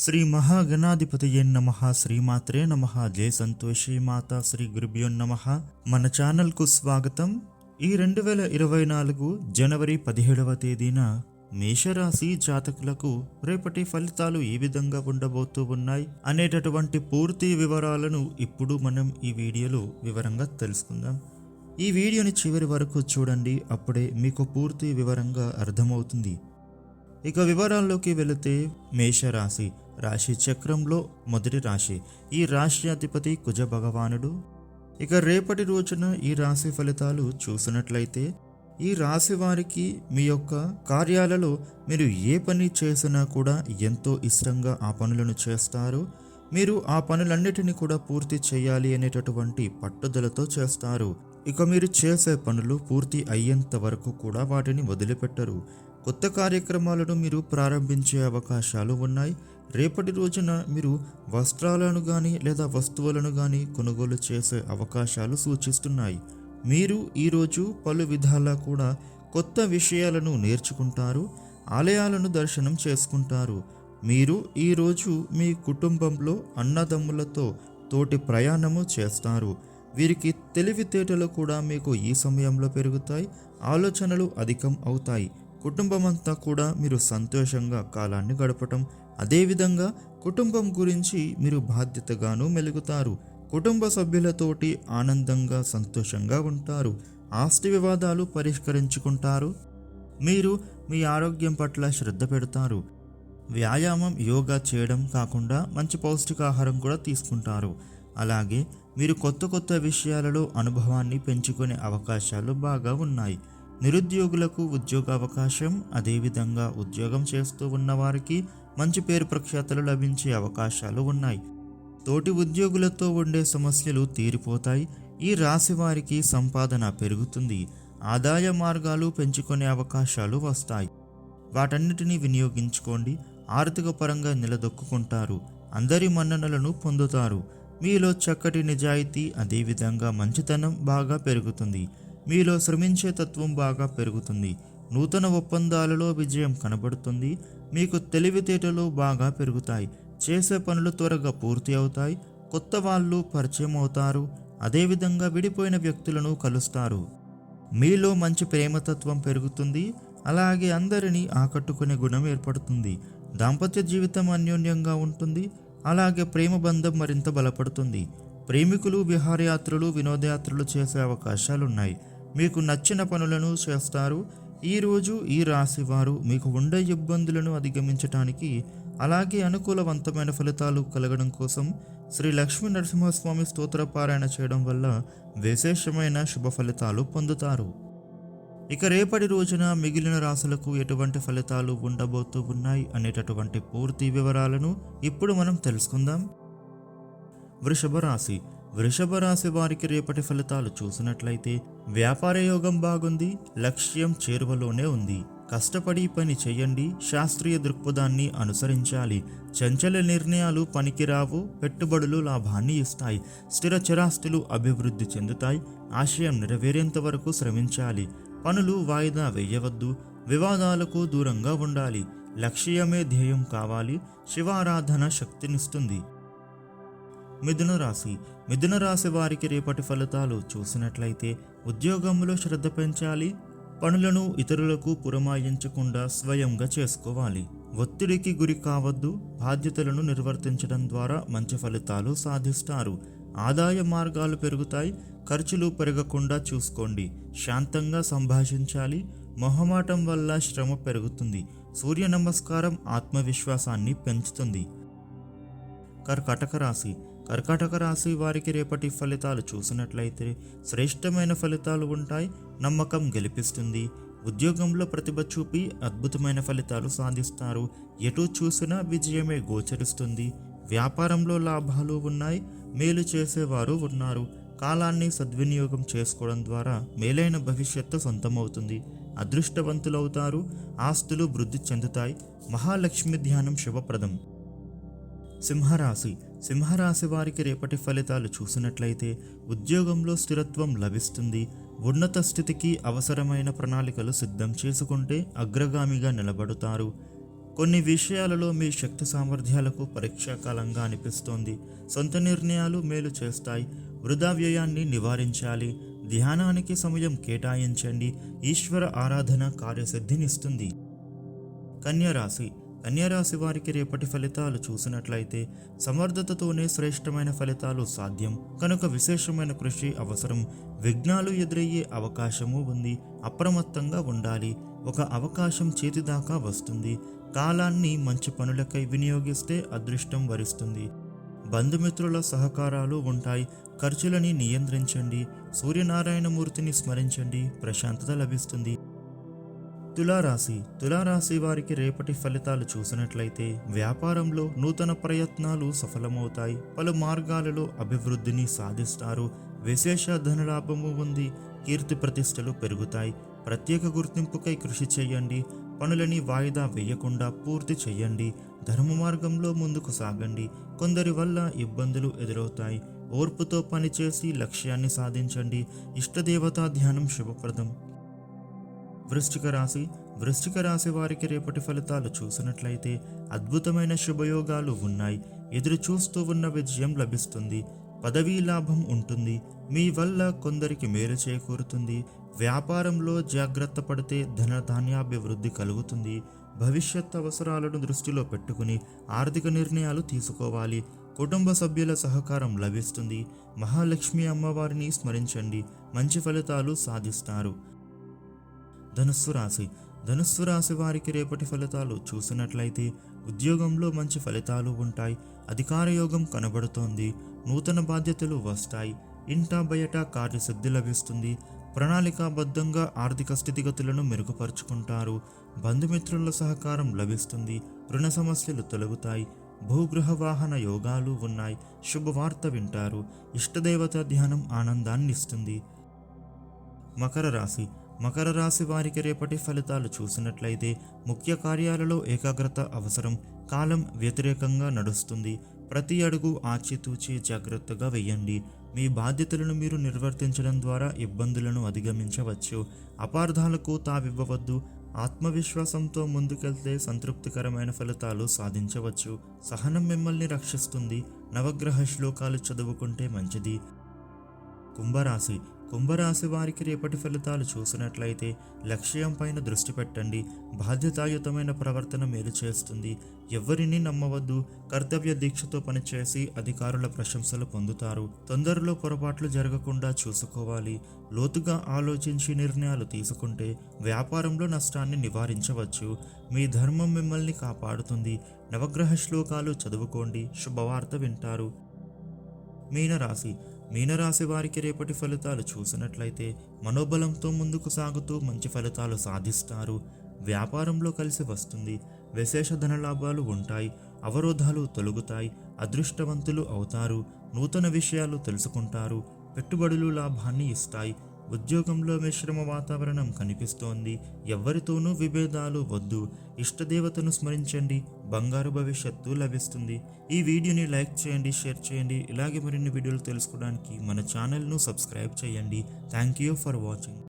శ్రీ మహాగణాధిపతియే నమ శ్రీమాత్రే నమ జయ సంతోషి మాత శ్రీ గురుభ్యో నమ. మన ఛానల్కు స్వాగతం. ఈ రెండు వేల ఇరవై నాలుగు జనవరి పదిహేడవ తేదీన మేషరాశి జాతకులకు రేపటి ఫలితాలు ఏ విధంగా ఉండబోతూ ఉన్నాయి అనేటటువంటి పూర్తి వివరాలను ఇప్పుడు మనం ఈ వీడియోలో వివరంగా తెలుసుకుందాం. ఈ వీడియోని చివరి వరకు చూడండి అప్పుడే మీకు పూర్తి వివరంగా అర్థమవుతుంది. ఇక వివరాల్లోకి వెళితే మేషరాశి రాశి చక్రంలో మొదటి రాశి. ఈ రాశి అధిపతి కుజ భగవానుడు. ఇక రేపటి రోజున ఈ రాశి ఫలితాలు చూసినట్లయితే ఈ రాశి వారికి మీ యొక్క కార్యాలలో మీరు ఏ పని చేసినా కూడా ఎంతో ఇష్టంగా ఆ పనులను చేస్తారు. మీరు ఆ పనులన్నిటిని కూడా పూర్తి చేయాలి అనేటటువంటి పట్టుదలతో చేస్తారు. ఇక మీరు చేసే పనులు పూర్తి అయ్యేంత వరకు కూడా వాటిని వదిలిపెట్టరు. కొత్త కార్యక్రమాలను మీరు ప్రారంభించే అవకాశాలు ఉన్నాయి. రేపటి రోజున మీరు వస్త్రాలను కానీ లేదా వస్తువులను కానీ కొనుగోలు చేసే అవకాశాలు సూచిస్తున్నాయి. మీరు ఈరోజు పలు విధాలా కూడా కొత్త విషయాలను నేర్చుకుంటారు ఆలయాలను దర్శనం చేసుకుంటారు. మీరు ఈరోజు మీ కుటుంబంలో అన్నదమ్ములతో తోటి ప్రయాణము చేస్తారు. వీరికి తెలివితేటలు కూడా మీకు ఈ సమయంలో పెరుగుతాయి ఆలోచనలు అధికం అవుతాయి. కుటుంబం అంతా కూడా మీరు సంతోషంగా కాలాన్ని గడపటం. అదేవిధంగా కుటుంబం గురించి మీరు బాధ్యతగాను మెలుగుతారు. కుటుంబ సభ్యులతోటి ఆనందంగా సంతోషంగా ఉంటారు. ఆస్తి వివాదాలు పరిష్కరించుకుంటారు. మీరు మీ ఆరోగ్యం పట్ల శ్రద్ధ పెడతారు. వ్యాయామం యోగా చేయడం కాకుండా మంచి పౌష్టికాహారం కూడా తీసుకుంటారు. అలాగే మీరు కొత్త కొత్త విషయాలలో అనుభవాన్ని పెంచుకునే అవకాశాలు బాగా ఉన్నాయి. నిరుద్యోగులకు ఉద్యోగ అవకాశం అదేవిధంగా ఉద్యోగం చేస్తూ ఉన్నవారికి మంచి పేరు ప్రఖ్యాతలు లభించే అవకాశాలు ఉన్నాయి. తోటి ఉద్యోగులతో ఉండే సమస్యలు తీరిపోతాయి. ఈ రాశి వారికి సంపాదన పెరుగుతుంది. ఆదాయ మార్గాలు పెంచుకునే అవకాశాలు వస్తాయి. వాటన్నిటినీ వినియోగించుకోండి. ఆర్థిక పరంగా నిలదొక్కుంటారు అందరి మన్ననలను పొందుతారు. మీలో చక్కటి నిజాయితీ అదేవిధంగా మంచితనం బాగా పెరుగుతుంది. మీలో శ్రమించే తత్వం బాగా పెరుగుతుంది. నూతన ఒప్పందాలలో విజయం కనబడుతుంది. మీకు తెలివితేటలు బాగా పెరుగుతాయి. చేసే పనులు త్వరగా పూర్తి అవుతాయి. కొత్త వాళ్ళు పరిచయం అవుతారు. అదేవిధంగా విడిపోయిన వ్యక్తులను కలుస్తారు. మీలో మంచి ప్రేమతత్వం పెరుగుతుంది. అలాగే అందరినీ ఆకట్టుకునే గుణం ఏర్పడుతుంది. దాంపత్య జీవితం అన్యోన్యంగా ఉంటుంది. అలాగే ప్రేమ బంధం మరింత బలపడుతుంది. ప్రేమికులు విహారయాత్రలు వినోదయాత్రలు చేసే అవకాశాలున్నాయి. మీకు నచ్చిన పనులను చేస్తారు. ఈరోజు ఈ రాశి వారు మీకు ఉండే ఇబ్బందులను అధిగమించటానికి అలాగే అనుకూలవంతమైన ఫలితాలు కలగడం కోసం శ్రీ లక్ష్మీ నరసింహస్వామి స్తోత్ర పారాయణ చేయడం వల్ల విశేషమైన శుభ ఫలితాలు పొందుతారు. ఇక రేపటి రోజున మిగిలిన రాశులకు ఎటువంటి ఫలితాలు ఉండబోతూ ఉన్నాయి అనేటటువంటి పూర్తి వివరాలను ఇప్పుడు మనం తెలుసుకుందాం. వృషభ రాశి వృషభ రాశి వారికి రేపటి ఫలితాలు చూసినట్లయితే వ్యాపార యోగం బాగుంది లక్ష్యం చేరువలోనే ఉంది. కష్టపడి పని చేయండి శాస్త్రీయ దృక్పథాన్ని అనుసరించాలి. చంచల నిర్ణయాలు పనికిరావు పెట్టుబడులు లాభాన్ని ఇస్తాయి. స్థిర చిరాస్తులు అభివృద్ధి చెందుతాయి. ఆశయం నెరవేరేంత వరకు శ్రమించాలి. పనులు వాయిదా వేయవద్దు వివాదాలకు దూరంగా ఉండాలి. లక్ష్యమే ధ్యేయం కావాలి శివారాధన శక్తినిస్తుంది. మిథున రాశి. మిథున రాశి వారికి రేపటి ఫలితాలు చూసినట్లయితే ఉద్యోగంలో శ్రద్ధ పెంచాలి. పనులను ఇతరులకు పురమాయించకుండా స్వయంగా చేసుకోవాలి. ఒత్తిడికి గురి కావద్దు. బాధ్యతలను నిర్వర్తించడం ద్వారా మంచి ఫలితాలు సాధిస్తారు. ఆదాయ మార్గాలు పెరుగుతాయి. ఖర్చులు పెరగకుండా చూసుకోండి. శాంతంగా సంభాషించాలి. మొహమాటం వల్ల శ్రమ పెరుగుతుంది. సూర్య నమస్కారం ఆత్మవిశ్వాసాన్ని పెంచుతుంది. కర్కటక రాశి. కర్కాటక రాశి వారికి రేపటి ఫలితాలు చూసినట్లయితే శ్రేష్టమైన ఫలితాలు ఉంటాయి నమ్మకం గెలిపిస్తుంది. ఉద్యోగంలో ప్రతిభ చూపి అద్భుతమైన ఫలితాలు సాధిస్తారు. ఎటు చూసినా విజయమే గోచరిస్తుంది. వ్యాపారంలో లాభాలు ఉన్నాయి మేలు చేసేవారు ఉన్నారు. కాలాన్ని సద్వినియోగం చేసుకోవడం ద్వారా మేలైన భవిష్యత్తు సొంతమవుతుంది. అదృష్టవంతులవుతారు ఆస్తులు వృద్ధి చెందుతాయి. మహాలక్ష్మి ధ్యానం శుభప్రదం. సింహరాశి. సింహరాశి వారికి రేపటి ఫలితాలు చూసినట్లయితే ఉద్యోగంలో స్థిరత్వం లభిస్తుంది. ఉన్నత స్థితికి అవసరమైన ప్రణాళికలు సిద్ధం చేసుకుంటే అగ్రగామిగా నిలబడతారు. కొన్ని విషయాలలో మీ శక్తి సామర్థ్యాలకు పరీక్షాకాలంగా అనిపిస్తోంది. సొంత నిర్ణయాలు మేలు చేస్తాయి. వృధా వ్యయాన్ని నివారించాలి. ధ్యానానికి సమయం కేటాయించండి. ఈశ్వర ఆరాధన కార్యసిద్ధినిస్తుంది కన్యరాశి అన్యరాశి వారికి రేపటి ఫలితాలు చూసినట్లయితే సమర్థతతోనే శ్రేష్టమైన ఫలితాలు సాధ్యం. కనుక విశేషమైన కృషి అవసరం. విఘ్నాలు ఎదురయ్యే అవకాశము ఉంది. అప్రమత్తంగా ఉండాలి. ఒక అవకాశం చేతిదాకా వస్తుంది. కాలాన్ని మంచి పనులకై వినియోగిస్తే అదృష్టం వరిస్తుంది. బంధుమిత్రుల సహకారాలు ఉంటాయి. ఖర్చులని నియంత్రించండి. సూర్యనారాయణమూర్తిని స్మరించండి. ప్రశాంతత లభిస్తుంది. తులారాశి. తులారాశి వారికి రేపటి ఫలితాలు చూసినట్లయితే వ్యాపారంలో నూతన ప్రయత్నాలు సఫలమవుతాయి. పలు మార్గాలలో అభివృద్ధిని సాధిస్తారు. విశేష ధనలాభము ఉంది. కీర్తి ప్రతిష్టలు పెరుగుతాయి. ప్రత్యేక గుర్తింపుకై కృషి చేయండి. పనులని వాయిదా వేయకుండా పూర్తి చేయండి. ధర్మ మార్గంలో ముందుకు సాగండి. కొందరి వల్ల ఇబ్బందులు ఎదురవుతాయి. ఓర్పుతో పనిచేసి లక్ష్యాన్ని సాధించండి. ఇష్టదేవతా ధ్యానం శుభప్రదం. వృశ్చిక రాశి వృశ్చిక రాశి వారికి రేపటి ఫలితాలు చూసినట్లయితే అద్భుతమైన శుభయోగాలు ఉన్నాయి. ఎదురు చూస్తూ ఉన్న విజయం లభిస్తుంది. పదవీ లాభం ఉంటుంది. మీ వల్ల కొందరికి మేలు చేకూరుతుంది. వ్యాపారంలో జాగ్రత్త పడితే ధనధాన్యాభివృద్ధి కలుగుతుంది. భవిష్యత్ అవసరాలను దృష్టిలో పెట్టుకుని ఆర్థిక నిర్ణయాలు తీసుకోవాలి. కుటుంబ సభ్యుల సహకారం లభిస్తుంది. మహాలక్ష్మి అమ్మవారిని స్మరించండి. మంచి ఫలితాలు సాధిస్తారు. ధనుస్సు రాశి. ధనుస్సు రాశి వారికి రేపటి ఫలితాలు చూసినట్లయితే ఉద్యోగంలో మంచి ఫలితాలు ఉంటాయి. అధికార యోగం కనబడుతోంది. నూతన బాధ్యతలు వస్తాయి. ఇంటా బయట కార్యసిద్ధి లభిస్తుంది. ప్రణాళికాబద్ధంగా ఆర్థిక స్థితిగతులను మెరుగుపరుచుకుంటారు. బంధుమిత్రుల సహకారం లభిస్తుంది. రుణ సమస్యలు తొలగుతాయి. భూగృహ వాహన యోగాలు ఉన్నాయి. శుభవార్త వింటారు. ఇష్టదేవత ధ్యానం ఆనందాన్ని ఇస్తుంది. మకర రాశి. మకర రాశి వారికి రేపటి ఫలితాలు చూసినట్లయితే ముఖ్య కార్యాలలో ఏకాగ్రత అవసరం కాలం వ్యతిరేకంగా నడుస్తుంది. ప్రతి అడుగు ఆచితూచి జాగ్రత్తగా వేయండి. మీ బాధ్యతలను మీరు నిర్వర్తించడం ద్వారా ఇబ్బందులను అధిగమించవచ్చు. అపార్థాలకు తావివ్వవద్దు. ఆత్మవిశ్వాసంతో ముందుకెళ్తే సంతృప్తికరమైన ఫలితాలు సాధించవచ్చు. సహనం మిమ్మల్ని రక్షిస్తుంది. నవగ్రహ శ్లోకాలు చదువుకుంటే మంచిది. కుంభరాశి. కుంభరాశి వారికి రేపటి ఫలితాలు చూసినట్లయితే లక్ష్యం పైన దృష్టి పెట్టండి. బాధ్యతాయుతమైన ప్రవర్తన మేలు చేస్తుంది. ఎవరిని నమ్మవద్దు. కర్తవ్య దీక్షతో పనిచేసి అధికారుల ప్రశంసలు పొందుతారు. తొందరలో పొరపాట్లు జరగకుండా చూసుకోవాలి. లోతుగా ఆలోచించి నిర్ణయాలు తీసుకుంటే వ్యాపారంలో నష్టాన్ని నివారించవచ్చు. మీ ధర్మం మిమ్మల్ని కాపాడుతుంది. నవగ్రహ శ్లోకాలు చదువుకోండి. శుభవార్త వింటారు. మీనరాశి. మీనరాశి వారికి రేపటి ఫలితాలు చూసినట్లయితే మనోబలంతో ముందుకు సాగుతూ మంచి ఫలితాలు సాధిస్తారు. వ్యాపారంలో కలిసి వస్తుంది. విశేష ధనలాభాలు ఉంటాయి. అవరోధాలు తొలగుతాయి. అదృష్టవంతులు అవుతారు. నూతన విషయాలు తెలుసుకుంటారు. పెట్టుబడులు లాభాన్ని ఇస్తాయి. ఉద్యోగంలో మిశ్రమ వాతావరణం కనిపిస్తోంది. ఎవరితోనూ విభేదాలు వద్దు. ఇష్టదేవతను స్మరించండి. బంగారు భవిష్యత్తు లభిస్తుంది. ఈ వీడియోని లైక్ చేయండి షేర్ చేయండి. ఇలాగే మరిన్ని వీడియోలు తెలుసుకోవడానికి మన ఛానల్ను సబ్స్క్రైబ్ చేయండి. Thank you for watching.